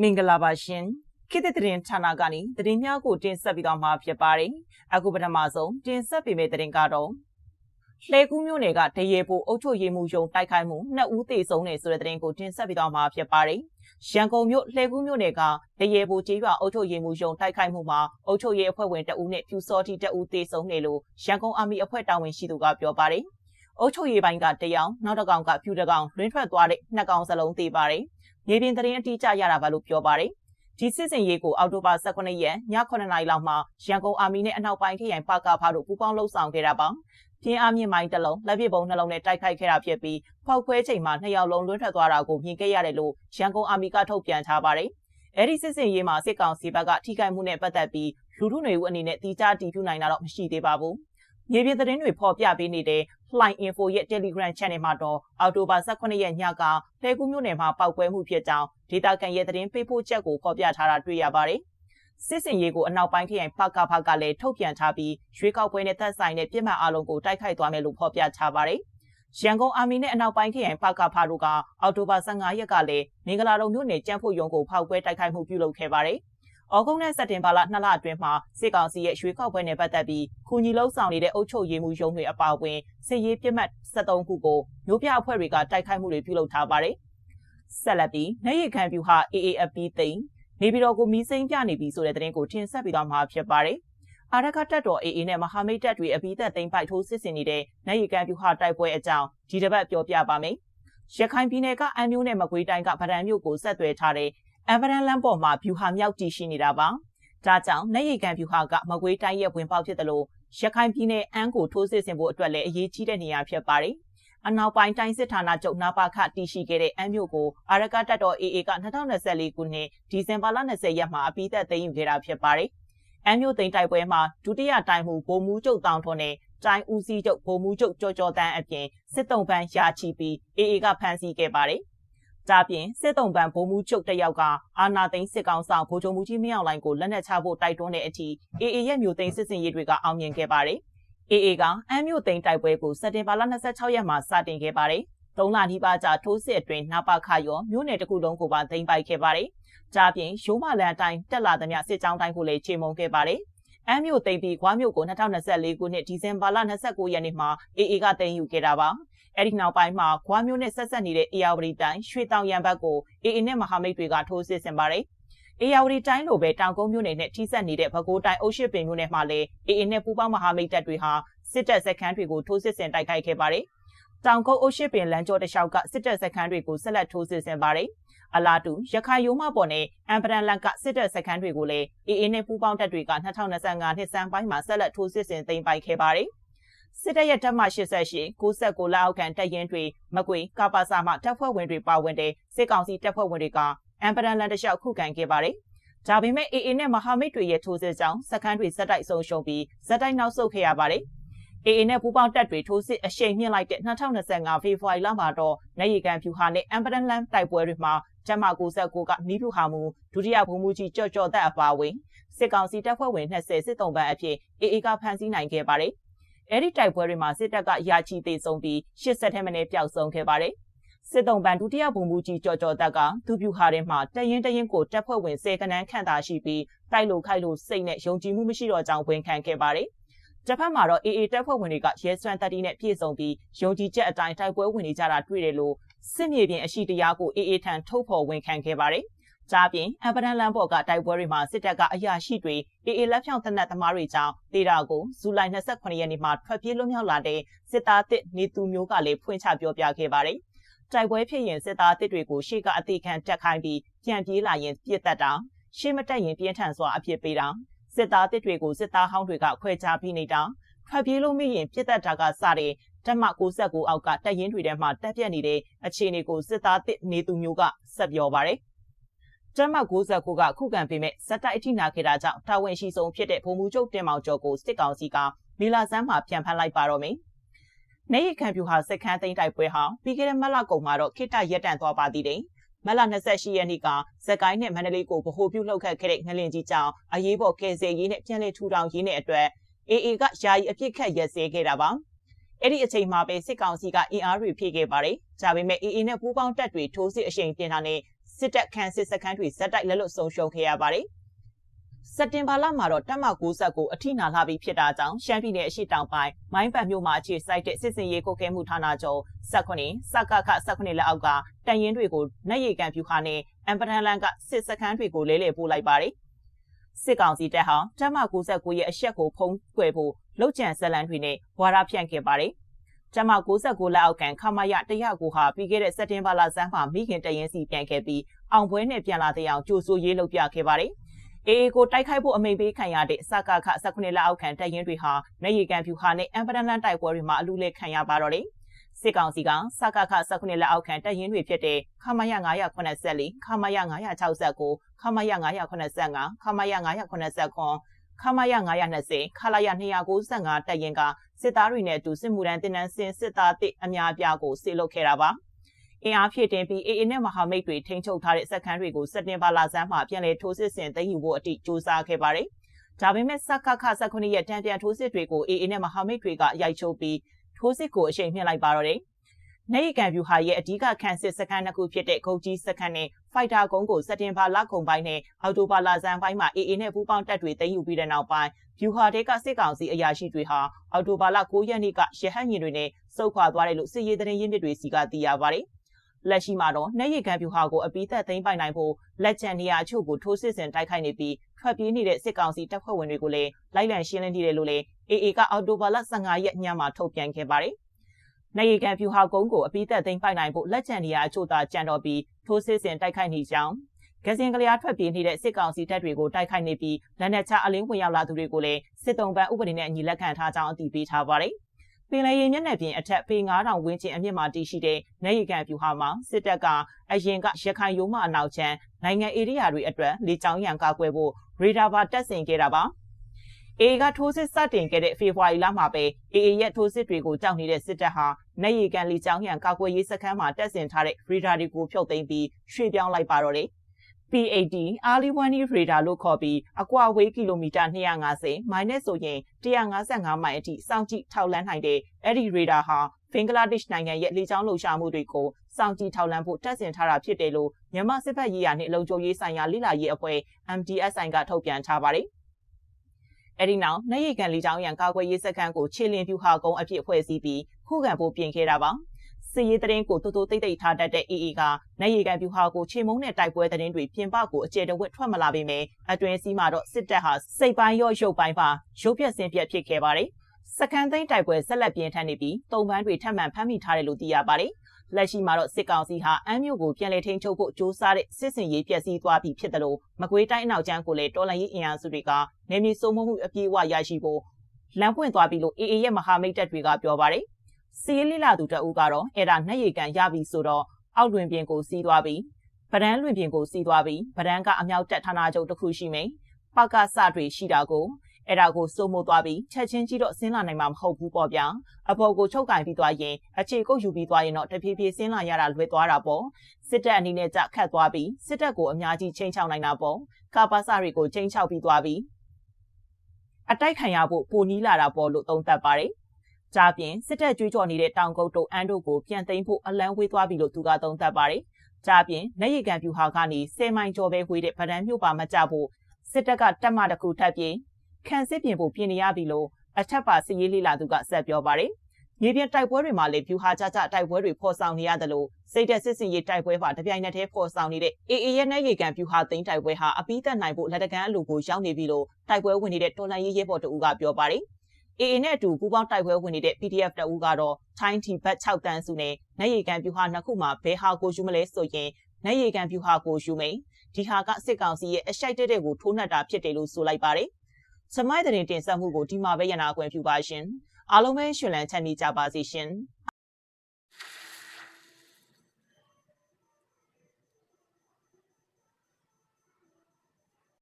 မင်္ဂလာပါရှင်ခေတ်သစ်သတင်းဌာနကနေသတင်းများကိုတင်ဆက်ပြီးတော့မှာဖြစ်ပါတယ်အခုပထမဆုံးတင်ဆက်ပေးမယ့်သတင်းကတော့လှဲကူးမျိုးနယ်ကတရေပိုအုပ်ချုပ်ရေးမှုယုံတိုက်ခိုက်မှုနှစ်ဦးသေဆုံးတယ်ဆိုတဲ့သတင်းကိုတင်ဆက်ပြီးတော့မှာဖြစ်ပါတယ်ရန်ကုန်မြို့လှဲကူးမြို့နယ်ကတရေပိုကျေးရွာအုပ်ချုပ်ရေးမှုယုံတိုက်ခိုက်မှုမှာအုပ်ချုပ်ရေးအဖွဲ့ဝင်တအူးနဲ့ပြူစောတိတအူးသေဆုံးတယ်လို့ရန်ကုန်အာမီအဖွဲ့တာဝန်ရှိသူကပြောပါတယ်အုပ်ချုပ်ရေးပိုင်းကတရောင်နောက်တစ်ကောင်ကပြူတစ်ကောင်လွင်းထွက်သွားတဲ့နှစ်ကောင်စလုံးသေပါတယ် မြေပြင်သတင်းအတိအကျရတာပါလို့ပြောပါတယ်။ဒီစစ်စင်ရေးကိုအောက်တိုဘာ18ရက်ည9နာရီလောက်မှာရန်ကုန်အာမီနဲ့အနောက်ပိုင်းခရိုင်ပါကာဖားတို့ပူးပေါင်းလှုပ်ဆောင်ခဲ့တာပါ။ပြင်းအားမြင့်မိုင်းတစ်လုံးလက်ပစ်ပုံးနှလုံးနဲ့တိုက်ခိုက်ခဲ့တာဖြစ်ပြီးဖောက်ခွဲချိန်မှာနှစ်ယောက်လုံးလွတ်ထွက်သွားတာကိုမြင်ခဲ့ရတယ်လို့ရန်ကုန်အာမီကထုတ်ပြန်ထားပါတယ်။အဲဒီစစ်စင်ရေးမှာစစ်ကောင်စီဘက်ကထိခိုက်မှုနဲ့ပတ်သက်ပြီးလူထုတွေဦးအနေနဲ့တီးခြားတီးပြနိုင်တာတော့မရှိသေးပါဘူး။မြေပြင်သတင်းတွေဖော်ပြပေးနေတဲ့ Flying Info ရဲ့ Telegram Channel မှာတော့အော်တိုဘာ18ရက်ညကလှဲကူးမြို့နယ်မှာပောက်ကွဲမှုဖြစ်ကြောင်းဒေတာကန်ရဲ့သတင်းပေးပို့ချက်ကိုဖော်ပြထားတာတွေ့ရပါတယ်။စစ်စင်ရေးကိုအနောက်ပိုင်းခရိုင်ဖကဖကလည်းထုတ်ပြန်ထားပြီးရွေးကောက်ပွဲနဲ့သက်ဆိုင်တဲ့ပြည်မှအလုံးကိုတိုက်ခိုက်သွားမယ်လို့ဖော်ပြထားပါတယ်။ရန်ကုန်အာမီနဲ့အနောက်ပိုင်းခရိုင်ဖကဖတို့ကအော်တိုဘာ15ရက်ကလည်းမင်္ဂလာတုံမြို့နယ်ကျန်းဖို့ရုံကိုဖောက်ခွဲတိုက်ခိုက်မှုပြုလုပ်ခဲ့ပါတယ်။။ ဩဂုတ်နဲ့စက်တင်ဘာလ2လအတွင်းမှာစစ်ကောင်စီရဲ့ရွှေကောက်ပွဲနဲ့ပတ်သက်ပြီးခုညီလုံးဆောင်နေတဲ့အုပ်ချုပ်ရေးမှုရုံးတွေအပါအဝင်စစ်ရေးပြစ်မှတ်73ခုကိုမျိုးပြအဖွဲ့တွေကတိုက်ခိုက်မှုတွေပြုလုပ်ထားပါတယ်။ဆက်လက်ပြီးနေရီခံပြူဟာ AAFP သိန်းနေပြည်တော်ကိုမီးစိမ်းပြနေပြီဆိုတဲ့သတင်းကိုတင်ဆက်ပြီးတော့မှာဖြစ်ပါတယ်။အာရခတက်တော် AA နဲ့မဟာမိတ်တပ်တွေအပြီးသက်သိမ်းပိုက်ထိုးစစ်ဆင်နေတဲ့နိုင်ရီကန်ပြူဟာတိုက်ပွဲအကြောင်းဒီတစ်ပတ်ပြောပြပါမယ်။ရခိုင်ပြည်နယ်ကအမ်းမြို့နဲ့မကွေးတိုင်းကဗဒံမြို့ကိုဆက်သွယ်ထားတဲ့ အမ်ဗရန်လန်ပေါ်မှာဗျူဟာမြောက်တည်ရှိနေတာပါ။ဒါကြောင့်နေရီကန်ဗျူဟာကမကွေးတိုင်းရဲ့ဝင်ပေါက်ဖြစ်တယ်လို့ရခိုင်ပြည်နယ်အန်းကိုထိုးစစ်ဆင်ဖို့အတွက်လည်းအရေးကြီးတဲ့နေရာဖြစ်ပါတယ်။အနောက်ပိုင်းတိုင်းစစ်ဌာနချုပ်နာပါခတည်ရှိခဲ့တဲ့အမ်းမြို့ကိုအာရကတပ်တော် AA က2024ခုနှစ်ဒီဇင်ဘာလ20ရက်မှာအပြီးသက်သိမ်းယူခဲ့တာဖြစ်ပါတယ်။အမ်းမြို့သိမ်းတိုက်ပွဲမှာဒုတိယတိုင်းမှုဗိုလ်မှူးချုပ်တောင်ထွန်းနဲ့တိုင်းဦးစီးချုပ်ဗိုလ်မှူးချုပ်ကြော်ကြော်တန်းအပြင်စစ်တုံးပန်းရာချီပြီး AA ကဖမ်းဆီးခဲ့ပါတယ်။ ဒါပြင်စစ်တုံပန်ဗိုလ်မှူးချုပ်တယောက်ကအာနာသိန်းစစ်ကောင်ဆောင်ဗိုလ်ချုပ်မှုကြီးမင်းအောင်လှိုင်ကိုလက်နက်ချဖို့တိုက်တွန်းတဲ့အထိ AA ရဲ့မျိုးသိန်းစစ်စင်ရေးတွေကအောင်မြင်ခဲ့ပါတယ်။ AA ကအမ်းမျိုးသိန်းတိုက်ပွဲကိုစက်တင်ဘာလ26ရက်မှာစတင်ခဲ့ပါတယ်။သုံးလနီးပါးကြာထိုးစစ်အတွင်းနာပါခရောမြို့နယ်တစ်ခုလုံးကိုပါသိမ်းပိုက်ခဲ့ပါတယ်။ဒါပြင်ရိုးမလန်အတိုင်းတက်လာသမျှစစ်ကြောင်းတိုင်းကိုလည်းချေမှုန်းခဲ့ပါတယ်။အမ်းမြို့သိမ်းပြီးခွားမြို့ကို2024ခုနှစ်ဒီဇင်ဘာလ29ရက်နေ့မှာ AA ကသိမ်းယူခဲ့တာပါ။ အဲ့ဒီနောက်ပိုင်းမှာခွာမျိုးနဲ့ဆက်ဆက်နေတဲ့အေယာဝတီတိုင်းရွှေတောင်ရံဘက်ကိုအေအေနဲ့မဟာမိတ်တွေကထိုးစစ်ဆင်ပါတယ်။အေယာဝတီတိုင်းလိုပဲတောင်ကုန်းမြို့နယ်နဲ့ထိစပ်နေတဲ့ဘကိုးတိုင်းအုပ်ရှိပင်မြို့နယ်မှာလည်းအေအေနဲ့ပူးပေါင်းမဟာမိတ်တပ်တွေဟာစစ်တပ်စခန်းတွေကိုထိုးစစ်ဆင်တိုက်ခိုက်ခဲ့ပါတယ်။တောင်ကုန်းအုပ်ရှိပင်လမ်းကျော်တစ်လျှောက်ကစစ်တပ်စခန်းတွေကိုဆက်လက်ထိုးစစ်ဆင်ပါတယ်။အလားတူရခိုင်ရိုးမပေါ်နဲ့အမ်ပရန်လန်ကစစ်တပ်စခန်းတွေကိုလည်းအေအေနဲ့ပူးပေါင်းတပ်တွေက2025နှစ်စံပိုင်းမှာဆက်လက်ထိုးစစ်ဆင်သိမ်းပိုက်ခဲ့ပါတယ်။ စစ်တပ်ရဲ့တပ်မ88 69လက်အောက်ခံတပ်ရင်းတွေမကွေကပါစာမှတပ်ဖွဲ့ဝင်တွေပါဝင်တဲ့စစ်ကောင်စီတပ်ဖွဲ့ဝင်တွေကအမ်ပရန်လန်တလျှောက်ခုခံခဲ့ပါတယ်။ဒါပေမဲ့ AA နဲ့မဟာမိတ်တွေရဲ့ထိုးစစ်ကြောင့်စခန်းတွေဇက်တိုက်ဆုံးရှုံးပြီးဇက်တိုက်နောက်ဆုတ်ခဲ့ရပါတယ်။ AA နဲ့ပူးပေါင်းတပ်တွေထိုးစစ်အရှိန်မြင့်လိုက်တဲ့2025ဖေဖော်ဝါရီလမှာတော့နေရီကန်ဖြူဟာနဲ့အမ်ပရန်လန်တိုက်ပွဲတွေမှာကျမ69ကနီးဖြူဟာမှုဒုတိယဗိုလ်မှူးကြီးကြော်ကြော်သက်အပါအဝင်စစ်ကောင်စီတပ်ဖွဲ့ဝင်20စစ်တုံးပန်းအဖြစ် AA ကဖမ်းဆီးနိုင်ခဲ့ပါတယ်။ အဲ့ဒီတိုက်ပွဲတွေမှာစစ်တပ်ကရာချီသေးဆုံးပြီး80ထက်မနည်းပျောက်ဆုံးခဲ့ပါတယ်။စစ်တုံးပန်ဒုတိယဗိုလ်မှူးကြီးကြော်ကြော်တက်ကသူပြူဟာထဲမှာတရင်တရင်ကိုတပ်ဖွဲ့ဝင်စေကနန်းခန့်တာရှိပြီးတိုက်လို့ခိုက်လို့စိတ်နဲ့ယုံကြည်မှုမရှိတော့ကြောင်းဝန်ခံခဲ့ပါတယ်။တစ်ဖက်မှာတော့ AA တပ်ဖွဲ့ဝင်တွေကရဲစွမ်းတပ်တီနဲ့ပြည့်စုံပြီးယုံကြည်ချက်အတိုင်းတိုက်ပွဲဝင်နေကြတာတွေ့တယ်လို့စစ်မြေပြင်အရှိတရားကို AA ထံထုတ်ဖော်ဝန်ခံခဲ့ပါတယ်။ ကြားပြင်အပဒန်လန်ဘော့ကတိုက်ပွဲတွေမှာစစ်တပ်ကအရာရှိတွေအေအေလက်ဖြောင်တနက်သမားတွေကြောင့်ဒေတာကိုဇူလိုင်28ရက်နေ့မှာထွက်ပြေးလွတ်မြောက်လာတဲ့စစ်သားတစ်နေသူမျိုးကလည်းဖွင့်ချပြောပြခဲ့ပါတယ်။တိုက်ပွဲဖြစ်ရင်စစ်သားတစ်တွေကိုရှေ့ကအသေးခံတက်ခိုင်းပြီးပြန်ပြေးလာရင်ပြစ်တက်တာရှေ့မတက်ရင်ပြင်းထန်စွာအဖြစ်ပေးတာစစ်သားတစ်တွေကိုစစ်သားဟောင်းတွေကခွဲခြားပြီးနေတာထွက်ပြေးလို့မိရင်ပြစ်တက်တာကစတဲ့တက်မ69အောက်ကတက်ရင်တွေထဲမှာတက်ပြက်နေတဲ့အခြေအနေကိုစစ်သားတစ်နေသူမျိုးကဆက်ပြောပါတယ်။ ကျမ69ကခုခံပေးမဲ့ဇက်တိုက်အထိနာခဲ့တာကြောင့်တာဝန်ရှိဆုံးဖြစ်တဲ့ဗိုလ်မှူးချုပ်တင်မောင်ကျော်ကိုစစ်ကောင်စီကမီလာဆန်းမှာပြန်ဖမ်းလိုက်ပါတော့မယ်။နေရီခံပြူဟာစက်ခန်းသိမ်းတိုက်ပွဲဟာပြီးခဲ့တဲ့မလကုန်မှာတော့ခိတရက်တန့်သွားပါသေးတယ်။မလ28ရက်နေ့ကဇက်ကိုင်းနဲ့မန္တလေးကိုဗဟိုပြုလှုပ်ခတ်ခဲ့တဲ့ငလင်ကြီးကြောင့်အရေးပေါ်ကယ်ဆယ်ရေးနဲ့ပြန်လည်ထူထောင်ရေးနဲ့အတွက် AA ကယာယီအပြစ်ခတ်ရက်စဲခဲ့တာပါ။အဲ့ဒီအချိန်မှာပဲစစ်ကောင်စီကအင်အားတွေဖြည့်ခဲ့ပါတယ်။ဒါပေမဲ့ AA နဲ့ပူးပေါင်းတပ်တွေထိုးစစ်အရှိန်ပြင်းတာနဲ့ စစ်တပ်ခန့်စစ်စခန်းတွေဇက်တိုက်လက်လွတ်ဆုံးရှုံးခဲ့ရပါတယ်စက်တင်ဘာလမှာတော့တက်မ69အထိနာလာပြီးဖြစ်တာကြောင့်ရှမ်းပြည်နယ်အရှိတောင်ပိုင်းမိုင်းပတ်မြို့မှာအခြေစိုက်တဲ့စစ်စင်ရေးကိုကဲမှုဌာနချုပ်19စကခ19လက်အောက်ကတန်ရင်တွေကိုနှက်ရည်ကန်ဖြူခါနဲ့အမ်ပဒန်လန်ကစစ်စခန်းတွေကိုလဲလှယ်ပို့လိုက်ပါတယ်စစ်ကောင်စီတပ်ဟာတက်မ69ရဲ့အရှက်ကိုဖုံးကွယ်ဖို့လှုပ်ကြံဇလန်တွေနဲ့ဝါရဖြန့်ခဲ့ပါတယ် ကျမ69လက်အောက်ကန်ခမရ109ဟာပြီးခဲ့တဲ့စက်တင်ဘာလဆန်းမှာမိခင်တရင်စီပြန်ခဲ့ပြီးအောင်ပွဲနဲ့ပြန်လာတဲ့အောင်ကြိုဆိုရေးလုပ်ပြခဲ့ပါတယ်။အေအေကိုတိုက်ခိုက်ဖို့အမိန့်ပေးခံရတဲ့စကခ19လအောက်ခံတပ်ရင်းတွေဟာနေရီကန်ဖြူဟာနဲ့အမ်ပဒန်လန်တိုက်ပွဲတွေမှာအလူလဲခံရပါတော့တယ်။စစ်ကောင်စီကစကခ19လအောက်ခံတပ်ရင်းတွေဖြစ်တဲ့ခမရ984ခမရ969ခမရ985ခမရ989ခမရ920ခလာရ295တပ်ရင်းက စစ်သားတွေနဲ့အတူစစ်မှုထမ်းတင်နန်းစင်စစ်သားတစ်အများအပြားကိုဆေးလုပ်ခဲ့တာပါ။အင်အားဖြည့်တင်ပြီး AA နဲ့မဟာမိတ်တွေထိန်းချုပ်ထားတဲ့စက်ခန်းတွေကိုစက်တင်ဘာလဆန်းမှာပြန်လည်ထိုးစစ်ဆင်သိမ်းယူဖို့အတိစ조사ခဲ့ပါတယ်။ဒါပေမဲ့စကခ19ရက်တန်ပြန်ထိုးစစ်တွေကို AA နဲ့မဟာမိတ်တွေကရိုက်ချိုးပြီးထိုးစစ်ကိုအရှိန်မြှင့်လိုက်ပါတော့တယ်။နေရီကန်ဗျူဟာရဲ့အဓိကခန့်စစ်စခန်းတစ်ခုဖြစ်တဲ့ဂုတ်ကြီးစခန်းနဲ့ဖိုက်တာကုန်းကိုစက်တင်ဘာလကုန်ပိုင်းနဲ့အောက်တိုဘာလဆန်းပိုင်းမှာ AA နဲ့ပူးပေါင်းတပ်တွေသိမ်းယူပြီးတဲ့နောက်ပိုင်း ဗျူဟာတေကစစ်ကောင်စီအရာရှိတွေဟာအောက်တိုဘာလ9ရက်နေ့ကရဟန်းရင်တွေနဲ့စုခွာသွားတယ်လို့စစ်ရေးသတင်းရင်းမြစ်တွေစီကသိရပါတယ်။လက်ရှိမှာတော့နှက်ရည်ကန်ပြူဟာကိုအပိသက်သိမ်းပိုင်နိုင်ဖို့လက်ကျန်နေရာအချို့ကိုထိုးစစ်ဆင်တိုက်ခိုက်နေပြီးထွက်ပြေးနေတဲ့စစ်ကောင်စီတပ်ဖွဲ့ဝင်တွေကိုလည်းလိုက်လံရှင်းလင်းနေတယ်လို့လည်း AA ကအော်တိုဘာလ15ရက်ညမှာထုတ်ပြန်ခဲ့ပါတယ်။နိုင်ရီကန်ပြူဟာကုန်းကိုအပိသက်သိမ်းပိုင်နိုင်ဖို့လက်ကျန်နေရာအချို့သာကြံတော့ပြီးထိုးစစ်ဆင်တိုက်ခိုက်နေကြောင်း ဂဇင်ကလျားထွက်ပြေးနေတဲ့စစ်ကောင်စီတပ်တွေကိုတိုက်ခိုက်နေပြီးလက်နက်ချအလင်းဝင်ရောက်လာသူတွေကိုလည်းစစ်တုံးပန်းဥပဒေနဲ့အညီလက်ခံထားကြောင်းအသိပေးထားပါတယ်။ပင်လယ်ရေမျက်နှာပြင်အထက်ပေ9000ဝန်းကျင်အမြင့်မှာတည်ရှိတဲ့နေရီကန်ပြူဟာမှာစစ်တပ်ကအရင်ကရခိုင်ရိုးမအနောက်ချမ်းနိုင်ငံဧရိယာတွေအတွက်လေကြောင်းရန်ကာကွယ်ဖို့ရေဒါပါတက်ဆင်ခဲ့တာပါအေကထိုးစစ်စတင်ခဲ့တဲ့ဖေဖော်ဝါရီလမှာပဲအေအေရဲ့ထိုးစစ်တွေကိုကြောက်နေတဲ့စစ်တပ်ဟာနေရီကန်လီချောင်းရန်ကာကွယ်ရေးစခန်းမှာတက်ဆင်ထားတဲ့ရေဒါတွေကိုဖြုတ်သိမ်းပြီးရွှေ့ပြောင်းလိုက်ပါတော့တယ် P80 Early Warning Radar လို့ခေါ်ပြီးအကွာဝေးကီလိုမီတာ250မိုင်နဲ့ဆိုရင်155မိုင်အထိစောင့်ကြည့်ထောက်လှမ်းနိုင်တဲ့အဲ့ဒီ radar ဟာဘင်္ဂလားဒေ့ရှ်နိုင်ငံရဲ့လေကြောင်းလှုပ်ရှားမှုတွေကိုစောင့်ကြည့်ထောက်လှမ်းဖို့တက်ဆင်ထားတာဖြစ်တယ်လို့မြန်မာစစ်ဘက်ရေးရာနှင့်လုံခြုံရေးဆိုင်ရာလိလာရေးအဖွဲ့ MDSI ကထုတ်ပြန်ထားပါတယ်။အဲဒီနောက်နေရီကန်လေကြောင်းရန်ကာကွယ်ရေးစခန်းကိုခြေလင်းပြူဟာကုန်းအဖြစ်ဖွဲ့စည်းပြီးခုခံဖို့ပြင်ခဲ့တာပါ။ စစ်ရေးသတင်းကိုတိုးတိုးတိတ်တိတ်ထားတတ်တဲ့ AA ကနိုင်ရီကန်ဗျူဟာကိုချေမုံနဲ့တိုက်ပွဲသတင်းတွေပြင်ပကိုအကျယ်တဝက်ထွက်မလာပေမဲ့အတွင်းစည်းမှာတော့စစ်တပ်ဟာစိတ်ပိုင်းရော့ရုပ်ပိုင်းပါရုပ်ပြက်ဆင်းပြက်ဖြစ်ခဲ့ပါတယ်။စကန်သိန်းတိုက်ပွဲဆက်လက်ပြင်းထန်နေပြီးတုံပန်းတွေထပ်မံဖမ်းမိထားတယ်လို့သိရပါတယ်။လက်ရှိမှာတော့စစ်ကောင်စီဟာအမ်းမြို့ကိုပြန်လည်ထိန်းချုပ်ဖို့ကြိုးစားတဲ့စစ်စင်ရေးပျက်စီးသွားပြီဖြစ်တယ်လို့မကွေးတိုင်းအနောက်ကျန်းကိုလည်းတော်လန်ရေးအင်အားစုတွေကနေမြေစိုးမိုးမှုအပြည့်အဝရရှိဖို့လမ်းပွင့်သွားပြီလို့ AA ရဲ့မဟာမိတ်တပ်တွေကပြောပါတယ်။ စီးလိလာသူတအူးကတော့အဲ့ဒါနှက်ရည်ကန်ရပြီဆိုတော့အောက်တွင်ပြင်ကိုစီးသွားပြီးဗဒန်းလွင်ပြင်ကိုစီးသွားပြီးဗဒန်းကအမြောက်တက်ဌာနချုပ်တစ်ခုရှိမိန်ပကစတွေရှိတာကိုအဲ့ဒါကိုစိုးမိုးသွားပြီးချက်ချင်းကြီးတော့ဆင်းလာနိုင်မှာမဟုတ်ဘူးပေါ့ဗျာအပေါ်ကိုချုပ်ကင်ပြီးသွားရင်အခြေကုတ်ယူပြီးသွားရင်တော့တဖြည်းဖြည်းဆင်းလာရတာလွယ်သွားတာပေါ့စစ်တပ်အနေနဲ့ကြခတ်သွားပြီးစစ်တပ်ကိုအများကြီးချိန်ချောက်နိုင်တာပေါ့ကာပါစတွေကိုချိန်ချောက်ပြီးသွားပြီးအတိုက်ခံရဖို့ပိုနီးလာတာပေါ့လို့သုံးသပ်ပါတယ်။ ကြားပြင်စစ်တပ်ကြွေးကြော်နေတဲ့တောင်ကုတ်တို့အန်တို့ကိုပြန်သိမ်းဖို့အလံဝေးသွားပြီလို့သူကသုံးသပ်ပါတယ်။ကြားပြင်လက်ရည်ကန်ပြူဟာကနေ10မိုင်ကျော်ပဲဝေးတဲ့ဗဒန်းမြို့ပါမကြဖို့စစ်တပ်ကတက်မတစ်ခုထပ်ပြီးခံစစ်ပြင်ဖို့ပြင်နေရပြီလို့အထက်ပါစစ်ရေးလေးလာသူကဆက်ပြောပါတယ်။မြေပြင်တိုက်ပွဲတွေမှာလည်းပြူဟာကြကြတိုက်ပွဲတွေဖော်ဆောင်နေရတယ်လို့စိတ်သက်စစ်စင်ရေးတိုက်ပွဲပါတပြိုင်နက်တည်းဖော်ဆောင်နေတဲ့ AA ရဲ့နဲ့ရေကန်ပြူဟာသိန်းတိုက်ပွဲဟာအပိသက်နိုင်ဖို့လက်တကမ်းအလူကိုရောက်နေပြီလို့တိုက်ပွဲဝင်နေတဲ့တော်လန်ရေးရဲဘော်တူကပြောပါတယ်။ AA နဲ့အတူပူးပေါင်းတိုက်ပွဲဝင်နေတဲ့ PDF တအူးကတော့ထိုင်းတီဘတ်6တန်းစုနဲ့နိုင်ရီကန်ပြူဟာနှစ်ခုမှာဘဲဟာကိုယူမလဲဆိုရင်နိုင်ရီကန်ပြူဟာကိုယူမိန်ဒီဟာကစစ်ကောင်စီရဲ့အရှိုက်တဲ့တဲ့ကိုထိုးနှက်တာဖြစ်တယ်လို့ဆိုလိုက်ပါတယ်။စမိုင်းတဲ့တင်ဆက်မှုကိုဒီမှာပဲရနာကွယ်ပြူပါရှင်။အားလုံးပဲရှင်လန်းချမ်းမြေကြပါစေရှင်။